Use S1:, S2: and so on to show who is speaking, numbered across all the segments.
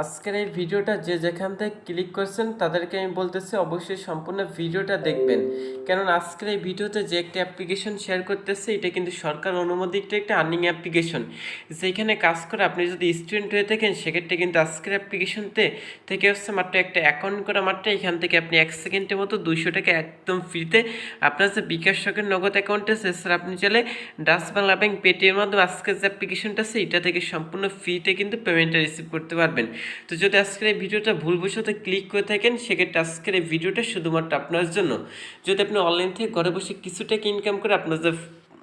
S1: আজকের এই ভিডিওটা যে যেখান থেকে ক্লিক করছেন, তাদেরকে আমি বলতেছি অবশ্যই সম্পূর্ণ ভিডিওটা দেখবেন। কেননা আজকের এই ভিডিওতে যে একটা অ্যাপ্লিকেশন শেয়ার করতেছে, এটা কিন্তু সরকার অনুমোদিত একটা আর্নিং অ্যাপ্লিকেশন যেখানে কাজ করে আপনি যদি স্টুডেন্ট হয়ে থাকেন, সেক্ষেত্রে কিন্তু আজকের অ্যাপ্লিকেশনতে থেকে হচ্ছে মাত্র একটা অ্যাকাউন্ট করা মাত্র, এখান থেকে আপনি এক সেকেন্ডের মতো দুইশো টাকা একদম ফ্রিতে আপনার যে বিকাশ শখের নগদ অ্যাকাউন্টে আছে স্যার আপনি চাইলে ডাস বাংলা ব্যাংক পেটিএমের মাধ্যমে আজকের যে অ্যাপ্লিকেশনটা আছে, এটা থেকে সম্পূর্ণ ফ্রিতে কিন্তু পেমেন্টটা রিসিভ করতে পারবেন। তো যদি আজকের এই ভিডিওটা ভুলবশত ক্লিক করে থাকেন, সেক্ষেত্রে আজকের এই ভিডিওটা শুধুমাত্র আপনার জন্য। যদি আপনি অনলাইন থেকে ঘরে বসে কিছু টাকা ইনকাম করে আপনার যে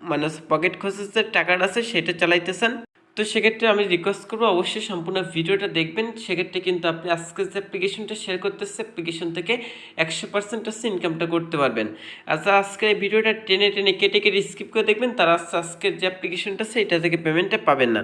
S1: মানে পকেট খরচের যে টাকাটা আছে, সেটা চালাইতেছেন, তো সেক্ষেত্রে আমি রিকোয়েস্ট করব অবশ্যই সম্পূর্ণ ভিডিওটা দেখবেন। সেক্ষেত্রে কিন্তু আপনি আজকে যে অ্যাপ্লিকেশনটা শেয়ার করতেছে অ্যাপ্লিকেশন থেকে একশো পার্সেন্ট হচ্ছে ইনকামটা করতে পারবেন। আর যারা আজকের এই ভিডিওটা টেনে টেনে কেটে কেটে স্কিপ করে দেখবেন, তারা আজকে আজকের যে অ্যাপ্লিকেশনটা আছে, এটা থেকে পেমেন্টটা পাবেন না।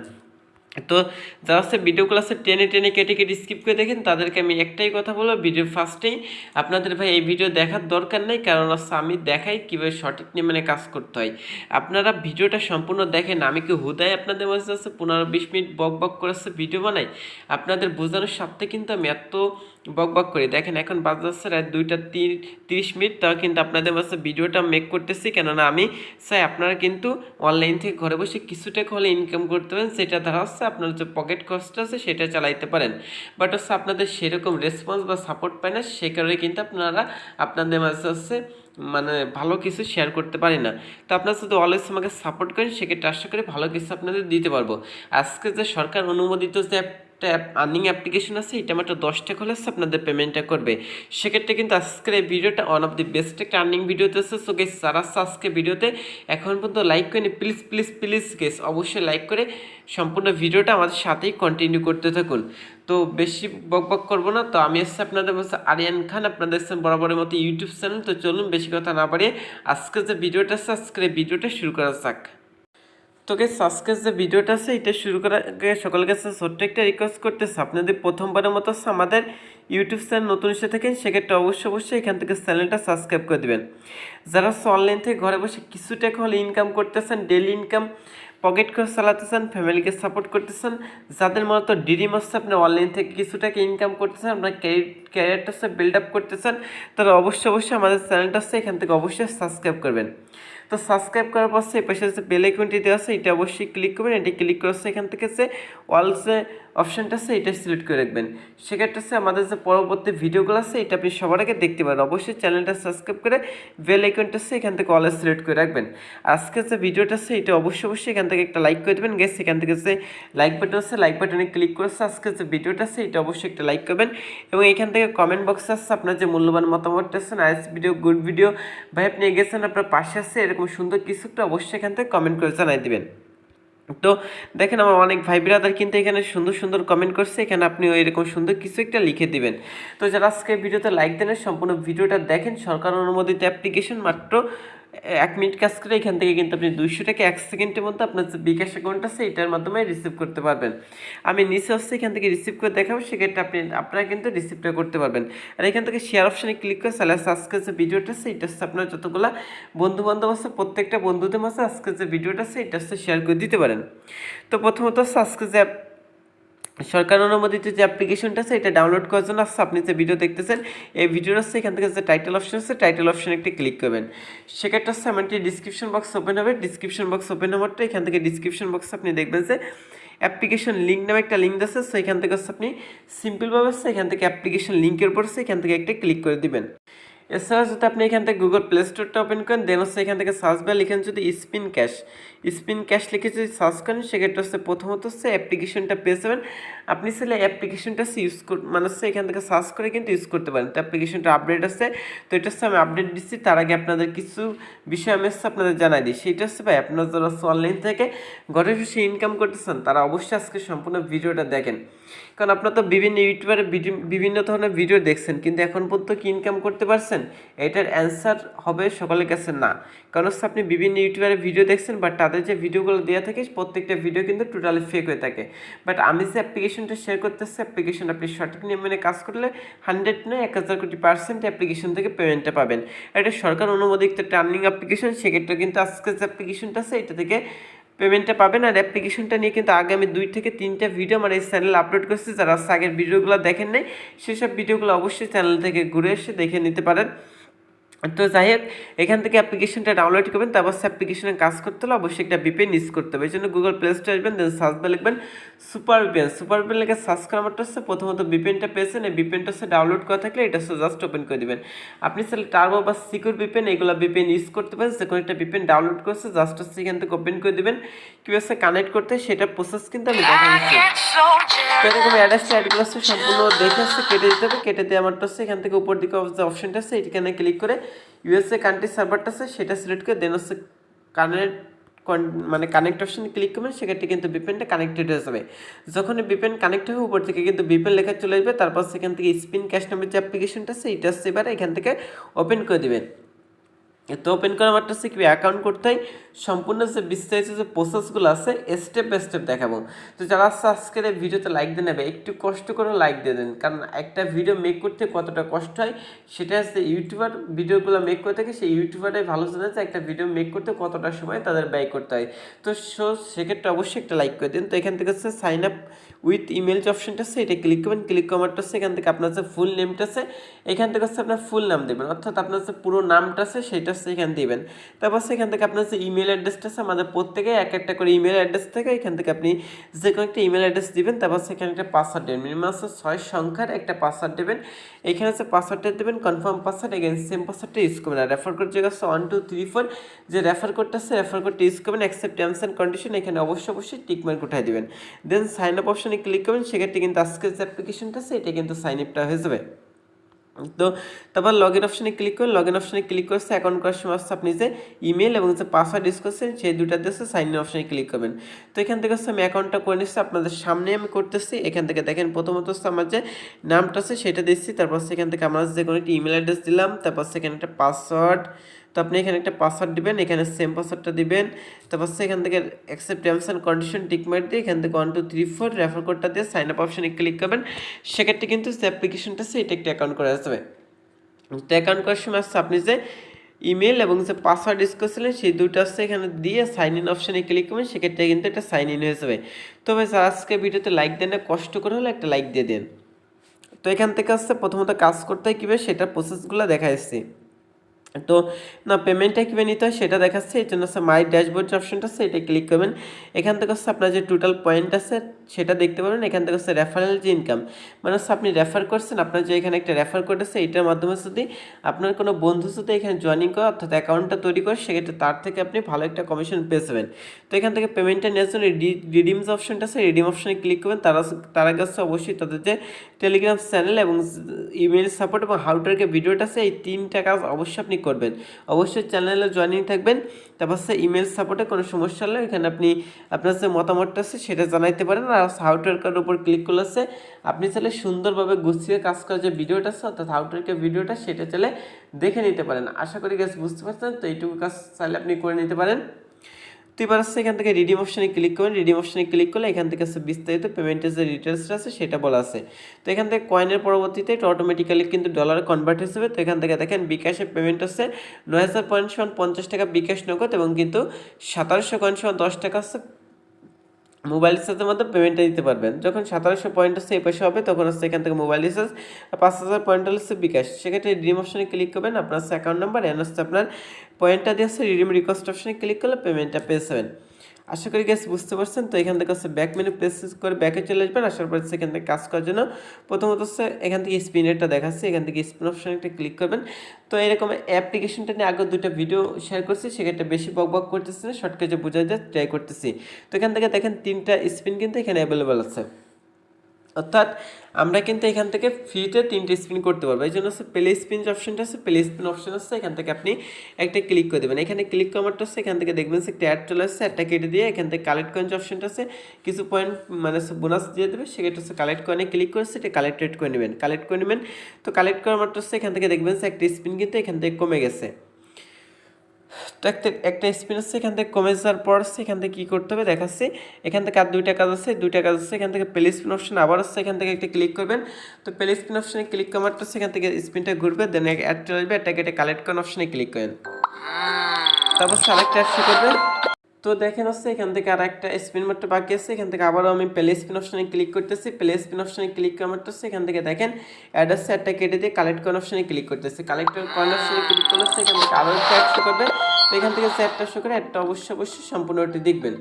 S1: তো যারা হচ্ছে ভিডিও ক্লাসে টেনে টেনে কেটে কেটে স্কিপ করে দেখেন, তাদেরকে আমি একটাই কথা বলব ভিডিও ফার্স্টেই আপনাদের ভাই এই ভিডিও দেখার দরকার নেই, কারণ হচ্ছে আমি দেখাই কীভাবে সঠিক নির্মাণে কাজ করতে হয়। আপনারা ভিডিওটা সম্পূর্ণ দেখেন, আমি কি হুদায় আপনাদের মাঝে আছে পনেরো বিশ মিনিট বক বক করে ভিডিও বানাই? আপনাদের বোঝানোর স্বার্থে কিন্তু আমি এত বক বক করি। দেখেন, এখন বাজে হচ্ছে রাত দুইটা তিরিশ মিনিট, তাও কিন্তু আপনাদের মাঝে ভিডিওটা মেক করতেছি। কেননা আমি চাই আপনারা কিন্তু অনলাইন থেকে ঘরে বসে কিছুটা হলে ইনকাম করতে পারেন, সেটা দ্বারা হচ্ছে আপনার যে পকেট খরচটা আছে, সেটা চালাইতে পারেন। বাট হচ্ছে আপনাদের সেরকম রেসপন্স বা সাপোর্ট পায় না, সে কারণে কিন্তু আপনারা আপনাদের মাঝে হচ্ছে মানে ভালো কিছু শেয়ার করতে পারি না। তো আপনারা যদি অলওয়েজ আমাকে সাপোর্ট করেন, সেক্ষেত্রে আশা করি ভালো কিছু আপনাদের দিতে পারব। আজকে যে সরকার অনুমোদিত যে একটা অ্যাপ আর্নিং অ্যাপ্লিকেশন আছে, এটা মাত্র দশ টাকা হলে আপনাদের পেমেন্টটা করবে। সেক্ষেত্রে কিন্তু আজকের এই ভিডিওটা ওয়ান অফ দি বেস্ট একটা আর্নিং ভিডিওতে আছে। সো গেস সারা আজকে ভিডিওতে এখন পর্যন্ত লাইক করেনি প্লিজ প্লিজ প্লিজ গেস অবশ্যই লাইক করে সম্পূর্ণ ভিডিওটা আমাদের সাথেই কন্টিনিউ করতে থাকুন। তো বেশি বক বক করব না। তো আমি এসছি আপনাদের বলছি আরিয়ান খান, আপনাদের এসছেন বরাবরের মতো ইউটিউব চ্যানেল তো চলুন, বেশি কথা না বাড়িয়ে আজকে যে ভিডিওটা আছে, আজকের ভিডিওটা শুরু করা যাক। তোকে সাবস্ক্রাইব যে ভিডিওটা আছে, এটা শুরু করার আগে সকলের কাছে ছোট্ট একটা রিকোয়েস্ট করতেছে। আপনাদের প্রথমবারের মতো আমাদের ইউটিউব চ্যানেল নতুন এসে থাকেন, সেক্ষেত্রে অবশ্যই অবশ্যই এখান থেকে চ্যানেলটা সাবস্ক্রাইব করে দেবেন। যারা অনলাইন থেকে ঘরে বসে কিছু টাকা হলে ইনকাম করতেছেন ডেলি ইনকাম পকেট খরচ চালাতেছেন ফ্যামিলিকে সাপোর্ট করতেছেন, যাদের মূলত ডিরিম হচ্ছে আপনি অনলাইন থেকে কিছু টাকা ইনকাম করতেছেন, আপনার ক্যারিয়ারটা হচ্ছে বিল্ড আপ করতেছেন তাহলে অবশ্যই অবশ্যই আমাদের চ্যানেলটা হচ্ছে এখান থেকে অবশ্যই সাবস্ক্রাইব করবেন। তো সাবস্ক্রাইব করার পর সেই পাশে যে বেল আইকনটি দেওয়া আছে, এটা অবশ্যই ক্লিক করবেন। এটি ক্লিক করে হচ্ছে এখান থেকে যে অল যে অপশানটা আছে, এটা সিলেক্ট করে রাখবেন। সেক্ষেত্রে হচ্ছে আমাদের যে পরবর্তী ভিডিওগুলো আছে, এটা আপনি সবার আগে দেখতে পারেন। অবশ্যই চ্যানেলটা সাবস্ক্রাইব করে বেল আইকনটা আছে, এখান থেকে অল সিলেক্ট করে রাখবেন। আজকে যে ভিডিওটা আছে, এটা অবশ্যই অবশ্যই এখান থেকে একটা লাইক করে দেবেন। গেস এখান থেকে যে লাইক বাটন আছে লাইক বাটনে ক্লিক করেছে আজকে যে ভিডিওটা আছে, এটা অবশ্যই একটা লাইক করবেন। এবং এখান থেকে কমেন্ট বক্সে আছে আপনার যে মূল্যবান মতামতটা আছে নাইস ভিডিও গুড ভিডিও ভাই, আপনি গেছেন, আপনার পাশে আসছে এরকম সুন্দর কিছু একটা অবশ্যই এখান থেকে কমেন্ট করে জানাই দিবেন। তো দেখেন আমার অনেক ভাই ব্রাদার কিন্তু এখানে সুন্দর সুন্দর কমেন্ট করছে, এখানে আপনি ওই এরকম সুন্দর কিছু একটা লিখে দিবেন। তো যারা আজকে ভিডিওতে লাইক দেন, সম্পূর্ণ ভিডিওটা দেখেন, সরকার অনুমোদিত অ্যাপ্লিকেশন মাত্র এক মিনিট কাজ করে এখান থেকে কিন্তু আপনি দুইশো টাকা এক সেকেন্ডের মধ্যে আপনার যে বিকাশ অ্যাকাউন্ট আছে, এটার মাধ্যমে রিসিভ করতে পারবেন। আমি নিচে হচ্ছে এখান থেকে রিসিভ করে দেখাবো, সেক্ষেত্রে আপনি, আপনারা কিন্তু রিসিভটা করতে পারবেন। আর এখান থেকে শেয়ার অপশানে ক্লিক করে তাহলে আজকে যে ভিডিওটা আছে, এটা হচ্ছে আপনার যতগুলো বন্ধু বান্ধব আছে, প্রত্যেকটা বন্ধুদের মাঝে আজকে যে ভিডিওটা আছে, এটা হচ্ছে শেয়ার করে দিতে পারেন। তো প্রথমত হচ্ছে আজকে যে সরকার অনুমোদিত যে অ্যাপ্লিকেশনটা আছে, এটা ডাউনলোড করার জন্য আসছে। আপনি যে ভিডিও দেখতেছেন, এই ভিডিওর আছে এখান থেকে যে টাইটেল অপশন আছে টাইটেল অপশনে একটি ক্লিক করবেন। সেক্ষেত্রে হচ্ছে আমার ডিসক্রিপশন বক্স ওপেন হবে। ডিসক্রিপশন বক্স ওপেন হওয়ারটা এখান থেকে ডিসক্রিপশন বক্স আপনি দেখবেন যে অ্যাপ্লিকেশন লিঙ্ক নামে একটা লিঙ্ক আছে। সো এখান থেকে হচ্ছে আপনি সিম্পলভাবে হচ্ছে এখান থেকে অ্যাপ্লিকেশন লিঙ্কের উপর হচ্ছে এখান থেকে একটা ক্লিক করে দিবেন। এছাড়া যদি আপনি এখান থেকে গুগল প্লে স্টোরটা ওপেন করেন দেন হচ্ছে এখান থেকে সার্চ বার লিখেন যদি স্পিন ক্যাশ স্পিন ক্যাশ লিখে যদি সার্চ করেন, সেক্ষেত্রে হচ্ছে প্রথমত হচ্ছে অ্যাপ্লিকেশনটা পেয়ে যাবেন। আপনি চাইলে অ্যাপ্লিকেশনটা ইউজ কর মানে হচ্ছে এখান থেকে সার্চ করে কিন্তু ইউজ করতে পারেন। তো অ্যাপ্লিকেশনটা আপডেট আছে। তো এটা হচ্ছে আমি আপডেট দিচ্ছি। তার আগে আপনাদের কিছু বিষয় আমি হচ্ছে আপনাদের জানাই দিই। সেটা হচ্ছে ভাই, আপনারা যারা হচ্ছে অনলাইন থেকে ঘরে বসে ইনকাম করতেছেন, তারা অবশ্যই আজকে সম্পূর্ণ ভিডিওটা দেখেন। কারণ আপনারা তো বিভিন্ন ইউটিউবারে বিভিন্ন ধরনের ভিডিও দেখছেন, কিন্তু এখন পর্যন্ত কি ইনকাম করতে পারছেন? এটার অ্যান্সার হবে সকলের কাছে না। কারণ হচ্ছে আপনি বিভিন্ন ইউটিউবারে ভিডিও দেখছেন বাট তাদের যে ভিডিওগুলো দেওয়া থাকে, প্রত্যেকটা ভিডিও কিন্তু টোটালি ফেক হয়ে থাকে। বাট আমি যে অ্যাপ্লিকেশনটা শেয়ার করতেছি অ্যাপ্লিকেশন আপনি সঠিক নিয়ম কাজ করলে হান্ড্রেড নয়, এক হাজার কোটি পার্সেন্ট অ্যাপ্লিকেশন থেকে পেমেন্টটা পাবেন। এটা সরকার অনুমোদিত টার্নিং অ্যাপ্লিকেশন সেক্ষেত্রে কিন্তু আজকে যে অ্যাপ্লিকেশনটা আছে, এটা থেকে পেমেন্টটা পাবেন আর অ্যাপ্লিকেশনটা নিয়ে কিন্তু আগে আমি দুই থেকে তিনটা ভিডিও আমার এই চ্যানেল আপলোড করছি। যারা আগের ভিডিওগুলো দেখেন নাই, সেসব ভিডিওগুলো অবশ্যই চ্যানেল থেকে ঘুরে এসে দেখে নিতে পারেন। তো যাই হোক এখান থেকে অ্যাপ্লিকেশনটা ডাউনলোড করবেন তারপর সে অ্যাপ্লিকেশনে কাজ করতে হলে অবশ্যই একটা বিপেন ইউজ করতে হবে। এই জন্য গুগল প্লে স্টোরে আসবেন দেন সার্চ বার লিখবেন সুপার বিপেন সুপার বিপেন লিখে সার্চ করার মাত্র হচ্ছে প্রথমত বিপেনটা পেয়েছেন। এই বিপেনটা হচ্ছে ডাউনলোড করা থাকলে এটা হচ্ছে জাস্ট ওপেন করে দিবেন। আপনি চাইলে টার্বো বা সিকিউর বিপেন এগুলো বিপেন ইউজ করতে পারেন। যে কোনো একটা বিপেন ডাউনলোড করছে জাস্ট হচ্ছে এখান থেকে ওপেন করে দিবেন। কীভাবে কানেক্ট করতে সেটার প্রসেস কিন্তু আমি দেখা দিচ্ছি। তো এরকম অ্যাড আসছে অ্যাডগুলো হচ্ছে সম্পূর্ণ দেখে আসছে কেটে দিতে হবে। কেটে দেওয়া আমারটা হচ্ছে এখান থেকে উপর দিকে যে অপশনটা আছে এখানে ক্লিক করে ইউএসএ কান্ট্রি সার্ভারটা আছে, সেটা সিলেক্ট করে দেন হচ্ছে কানেক্ট মানে কানেক্ট অপশন ক্লিক করবেন, সেক্ষেত্রে কিন্তু বিপেনটা কানেক্টেড হয়ে যাবে। যখন বিপেন কানেক্ট হবে উপর থেকে কিন্তু বিপেন লেখা চলে আসবে, তারপর সেখান থেকে স্পিন ক্যাশ নামের যে অ্যাপ্লিকেশনটা আছে, এটা এবার এখান থেকে ওপেন করে দিবেন। তো ওপেন করা মাত্র কি অ্যাকাউন্ট করতে হয়। সম্পূর্ণ যে বিস্তারিত যে প্রসেসগুলো আছে স্টেপ বাই স্টেপ দেখাবো। তো যারা আজকে আজকের এই ভিডিওতে লাইক দিয়ে নেবে একটু কষ্ট করে লাইক দিয়ে দেন। কারণ একটা ভিডিও মেক করতে কতটা কষ্ট হয়, সেটা হচ্ছে ইউটিউবার ভিডিওগুলো মেক করে থাকে, সেই ইউটিউবারাই ভালো জানে যে একটা ভিডিও মেক করতে কতটা সময় তাদের ব্যয় করতে হয়। তো সো, সেক্ষেত্রে অবশ্যই একটা লাইক করে দিন। তো এখান থেকে হচ্ছে সাইন আপ উইথ ইমেল যে অপশনটা আছে, এটা ক্লিক করবেন। ক্লিক করারটা হচ্ছে এখান থেকে আপনার যে ফুল নেমটা আছে, এখান থেকে হচ্ছে আপনার ফুল নাম দেবেন। অর্থাৎ আপনার যে পুরো নামটা আছে, সেটা হচ্ছে এখান দিবেন। তারপর সেখান থেকে আপনার যে ইমেল অ্যাড্রেসটা আছে, আমাদের প্রত্যেকে এক একটা করে ইমেল অ্যাড্রেস থেকে এখান থেকে আপনি যে কোনো একটা ইমেল অ্যাড্রেস দিবেন। তারপর সেখানে একটা পাসওয়ার্ড দেবেন। মিনিমাম হচ্ছে ছয় সংখ্যার একটা পাসওয়ার্ড দেবেন। এখানে হচ্ছে পাসওয়ার্ডটা দেবেন কনফার্ম পাসওয়ার্ড এগেন সেম পাসওয়ার্ডটা ইউজ করবেন। আর রেফার কোড যেটা হচ্ছে ওয়ান টু থ্রি ফোর যে রেফার কোডটা আছে রেফার কোডটা ইউজ করবেন। অ্যাকসেপ্ট টার্মস অ্যান্ড কন্ডিশন এখানে অবশ্যই অবশ্যই টিকমার্ক উঠাই দেবেন। দেন সাইন আপ অপশনে ক্লিক করবেন। সেক্ষেত্রে কিন্তু আজকের যে অ্যাপ্লিকেশনটা আছে, এটা কিন্তু সাইন আপটা হয়ে যাবে। তো তারপর লগ ইন অপশানে ক্লিক করে লগ ইন অপশানে ক্লিক করছে অ্যাকাউন্ট করার সময় আসছে আপনি যে ইমেল এবং যে পাসওয়ার্ড ইউজ করছেন, সেই দুটা দিয়েছে সাইন ইন অপশানে ক্লিক করবেন। তো এখান থেকে হচ্ছে আমি অ্যাকাউন্টটা করে নিচ্ছি, আপনাদের সামনে আমি করতেছি। এখান থেকে দেখেন প্রথমত হচ্ছে আমার যে নামটা আছে, সেটা দিচ্ছি। তারপর সেখান থেকে আমার যে কোনো একটি ইমেল অ্যাড্রেস দিলাম। তারপর সেখানে একটা পাসওয়ার্ড তো আপনি এখানে একটা পাসওয়ার্ড দিবেন, এখানে সেম পাসওয়ার্ডটা দিবেন, তারপর সেখান থেকে accept terms and condition tick মার দিয়ে এখান থেকে one two three four refer কোডটা দিয়ে সাইন আপ অপশনে ক্লিক করবেন। সেক্ষেত্রে কিন্তু যে অ্যাপ্লিকেশনটা আছে, এটা একটা অ্যাকাউন্ট করা যাবে তো অ্যাকাউন্ট করার সময় আসছে আপনি যে ইমেল এবং যে পাসওয়ার্ড ইউজ করছিলেন, সেই দুটো আসছে এখানে দিয়ে সাইন ইন অপশানে ক্লিক করবেন, সেক্ষেত্রে কিন্তু একটা সাইন ইন হয়ে যাবে। তবে যারা আজকে ভিডিওতে লাইক দেন না, কষ্ট করে হলে একটা লাইক দিয়ে দেন। তো এখান থেকে আসছে প্রথমত কাজ করতে হয় কীভাবে? সেটার প্রসেসগুলো দেখা এসেছি তো, না পেমেন্টটা কীভাবে নিতে হয়, সেটা দেখাচ্ছে এই জন্য মাই ড্যাশবোর্ড যে অপশনটা আছে, এটা ক্লিক করবেন। এখান থেকে হচ্ছে আপনার যে টোটাল পয়েন্ট আছে সেটা দেখতে পারবেন এখান থেকে হচ্ছে রেফারেল যে ইনকাম মানে হচ্ছে আপনি রেফার করছেন, আপনার যে এখানে একটা রেফার কোড আছে, এটার মাধ্যমে যদি আপনার কোনো বন্ধু যদি এখানে জয়েনিং করে, অর্থাৎ অ্যাকাউন্টটা তৈরি করে, সেক্ষেত্রে তার থেকে আপনি ভালো একটা কমিশন পেয়ে যাবেন। তো এখান থেকে পেমেন্টটা নেওয়ার জন্য রিডিম যে অপশনটা আছে রিডিম অপশনে ক্লিক করবেন, তারা তারা কাছে অবশ্যই তাদের যে টেলিগ্রাম চ্যানেল এবং ইমেল সাপোর্ট এবং হাউটারকে ভিডিওটা আছে, এই তিনটা কাজ অবশ্যই আপনি করবেন। অবশ্যই চ্যানেলে জয়েনিং থাকবেন। তারপর সে ইমেল সাপোর্টে কোনো সমস্যা হলে এখানে আপনি, আপনার যে মতামতটা আছে সেটা জানাইতে পারেন। আর হাউটারকার উপর ক্লিক করলে সে আপনি চাইলে সুন্দরভাবে গুছিয়ে কাজ করার যে ভিডিওটা আছে, অর্থাৎ হাউটারকে ভিডিওটা সেটা চাইলে দেখে নিতে পারেন। আশা করি গ্যাস বুঝতে পারছেন, তো এইটুকু কাজ চাইলে আপনি করে নিতে পারেন। তো এবার আসছে এখান থেকে রিডিম অপশানে ক্লিক করবেন রিডিম অপশানে ক্লিক করলে এখান থেকে বিস্তারিত পেমেন্টের যে ডিটেলসটা আছে, সেটা বলা আছে। তো এখান থেকে কয়েনের পরবর্তীতে এটা অটোমেটিক্যালি কিন্তু ডলার কনভার্ট হিসেবে তো এখান থেকে দেখেন বিকাশের পেমেন্ট হচ্ছে নয় হাজার পয়েন্ট সমান পঞ্চাশ টাকা বিকাশ নগদ এবং কিন্তু সাতাশশো কয়েন সমান দশ টাকা হচ্ছে মোবাইল রিচার্জের মধ্যে পেমেন্টটা দিতে পারবেন। যখন সাতারোশো পয়েন্ট হচ্ছে, এই পয়সা হবে, তখন হচ্ছে এখান থেকে মোবাইল রিচার্জ পাঁচ হাজার পয়েন্ট হচ্ছে বিকাশ। সেক্ষেত্রে রিডিম অপশনে ক্লিক করবেন, আপনার হচ্ছে অ্যাকাউন্ট নাম্বার এন হচ্ছে আপনার পয়েন্টটা দিয়ে হচ্ছে রিডিম রিকোয়েস্ট অপশনে ক্লিক করলে পেমেন্টটা পেয়ে যাবেন। আশা করি গ্যাস বুঝতে পারছেন। তো এখান থেকে হচ্ছে ব্যাক মেনু প্রেস করে ব্যাকে চলে আসবেন। আসার পর সেখান থেকে কাজ করার জন্য প্রথমত হচ্ছে এখান থেকে স্পিনেরটা দেখাচ্ছি। এখান থেকে স্পিন অপশানে একটা ক্লিক করবেন। তো এরকম অ্যাপ্লিকেশনটা নিয়ে আগে দুটো ভিডিও শেয়ার করছি। সেক্ষেত্রে বেশি বক বক করতেছি না শর্টকাজে বোঝা যায় ট্রাই করতেছি। তো এখান থেকে দেখেন তিনটা স্পিন কিন্তু এখানে অ্যাভেলেবেল আছে। অর্থাৎ আমরা কিন্তু এখান থেকে ফ্রিতে তিনটে স্পিন করতে পারব। এই জন্য হচ্ছে প্লে স্পিন যে অপশনটা আছে প্লে স্পিন অপশন আছে এখান থেকে আপনি একটা ক্লিক করে দেবেন। এখানে ক্লিক করারটা হচ্ছে এখান থেকে দেখবেন একটা অ্যাড চলে আসছে একটা কেটে দিয়ে এখান থেকে কালেক্ট কয়েন যে অপশনটা আছে, কিছু পয়েন্ট মানে বোনাস দিয়ে দেবে, সেক্ষেত্রে হচ্ছে কালেক্ট কয়েনে ক্লিক করে সেটা কালেক্টেড করে নেবেন। কালেক্ট করে নেবেন, তো কালেক্ট করার মাত্র হচ্ছে এখান থেকে দেখবেন একটা স্পিন কিন্তু এখান থেকে কমে গেছে। তো একটা একটা স্পিন আছে এখান থেকে কমে যাওয়ার পর আসছে এখান থেকে কী করতে হবে দেখাচ্ছি। এখান থেকে আর দুইটা কাজ আছে দুইটা কাজ আছে এখান থেকে প্লে স্পিন অপশন আবার আসছে এখান থেকে একটা ক্লিক করবেন। তো প্লে স্পিন অপশনে ক্লিক করার হচ্ছে সেখান থেকে স্পিনটা ঘুরবে দেন অ্যাড চলে আসবে একটা কেটে কালেক্ট করার অপশনে ক্লিক করেন। তারপর সালেক্ট অ্যাড করবেন। তো দেখেন হচ্ছে এখান থেকে আর একটা স্পিন মারটা বাকি আছে। এখান থেকে আবারও আমি প্লে স্পিন অপশনে ক্লিক করতেছি। প্লে স্পিন অপশনে ক্লিক করা মারতেছি এখান থেকে দেখেন অ্যাড আসছে একটা কেটে দিয়ে কালেক্ট কয়েন অপশনে ক্লিক করতেছি। কালেক্ট কয়েন অপশনে ক্লিক করলে হচ্ছে এখান থেকে আরও একটা একশো করবে। তো এখান থেকে চ্যাটটা শো করে একটা অবশ্যই অবশ্যই সম্পূর্ণটি দেখবেন।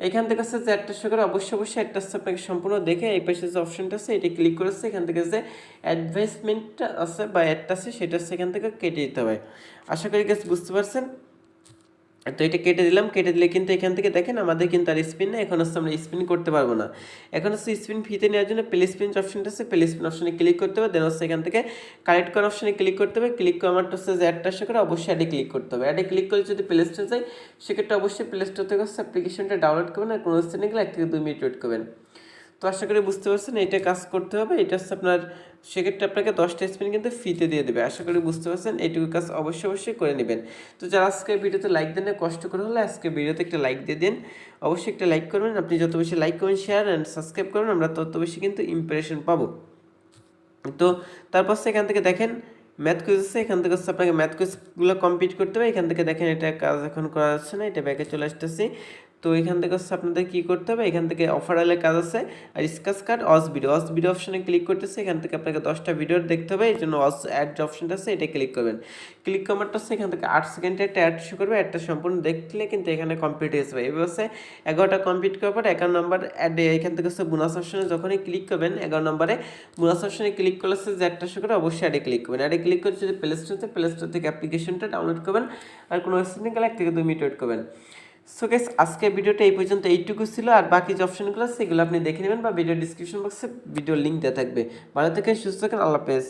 S1: এখান থেকে হচ্ছে চ্যাটটা শো করে অবশ্যই অবশ্যই একটা হচ্ছে আপনাকে সম্পূর্ণ দেখে এই পাশে যে অপশনটা আছে, এটা ক্লিক করেছে এখান থেকে যে অ্যাডভাইসমেন্টটা আছে বা অ্যাডটা আছে, সেটা হচ্ছে এখান থেকে কেটে দিতে হবে। আশা করি গেছে বুঝতে পারছেন। তো এটা কেটে দিলাম, কেটে দিলে কিন্তু এখান থেকে দেখেন আমাদের কিন্তু আর স্পিন না এখন হচ্ছে আমরা স্পিন করতে পারব না। এখন হচ্ছে স্পিন ফিতে নেওয়ার জন্য প্লে স্পিন অপশনটা আছে প্লে স্পিন অপশনে ক্লিক করতে হবে দেন হচ্ছে এখান থেকে কালেক্ট করার অপশনে ক্লিক করতে হবে ক্লিক করে আমার হচ্ছে যে অ্যাডটা করে অবশ্যই অ্যাডে ক্লিক করতে হবে। অ্যাডে ক্লিক করে যদি প্লে স্টোর যায় সেক্ষেত্রে অবশ্যই প্লে স্টোর থেকে হচ্ছে অ্যাপ্লিকেশনটা ডাউনলোড করবেন আর কোনো স্থানে গেলে এক থেকে দুই মিনিট ওয়েট করবেন। তো আশা করি বুঝতে পারছেন এটা কাজ করতে হবে। এটা হচ্ছে আপনার সেক্ষেত্রে আপনাকে দশটা স্পিন কিন্তু ফ্রিতে দিয়ে দেবে। আশা করি বুঝতে পারছেন এইটুকু কাজ অবশ্যই অবশ্যই করে নেবেন। তো যারা আজকে ভিডিওতে লাইক দেন না, কষ্ট করে হলে আজকে ভিডিওতে একটা লাইক দিয়ে দিন। অবশ্যই একটা লাইক করবেন আপনি যত বেশি লাইক করবেন শেয়ার অ্যান্ড সাবস্ক্রাইব করবেন আমরা তত বেশি কিন্তু ইমপ্রেশন পাবো। তো তারপর সেখান থেকে দেখেন ম্যাথ কুইজ আছে এখান থেকে হচ্ছে আপনাকে ম্যাথ কুইজগুলো কমপ্লিট করতে হবে। এখান থেকে দেখেন এটা কাজ এখন করা যাচ্ছে না এটা ব্যাকে চলে আসতেছি। তো এখান থেকে হচ্ছে আপনাদের কী করতে হবে? এখান থেকে অফার আলে কাজ আছে। আর স্কাচ কার্ড অস ভিডিও অস ভিডিও অপশনে ক্লিক করতেছে, এখান থেকে আপনাকে দশটা ভিডিও দেখতে হবে। এই জন্য অস অ্যাড যে অপশনটা আছে, এটা ক্লিক করবেন। ক্লিক কমারটা হচ্ছে এখান থেকে আট সেকেন্ডে একটা অ্যাড শো করবে। অ্যাডটা সম্পূর্ণ দেখলে কিন্তু এখানে কমপ্লিট হয়ে যাবে। এবার হচ্ছে এগারোটা কমপ্লিট করার পর এগারো নম্বর অ্যাড এখান থেকে হচ্ছে বোনাস অপশনে যখনই ক্লিক করবেন, এগারো নম্বরে বোনাস অপশনে ক্লিক করলে হচ্ছে যে একটা শো করে অবশ্যই অ্যাডে ক্লিক করবেন। অ্যাডে ক্লিক করে যদি প্লে স্টোরতে প্লে স্টোর থেকে অ্যাপ্লিকেশনটা ডাউনলোড করবেন। আর কোনো ওয়েবসাইটে গেলে এক থেকে দুই মিনিট ওয়েট করবেন। সো গেস আজকে ভিডিওটা এই পর্যন্ত, এইটুকু ছিল। আর বাকি যে অপশনগুলো সেগুলো আপনি দেখে নেবেন বা ভিডিও ডিসক্রিপশন বক্সে ভিডিও লিঙ্ক দেওয়া থাকবে। ভালো থেকে সুস্থ থাকেন, আল্লাহ হাফেজ।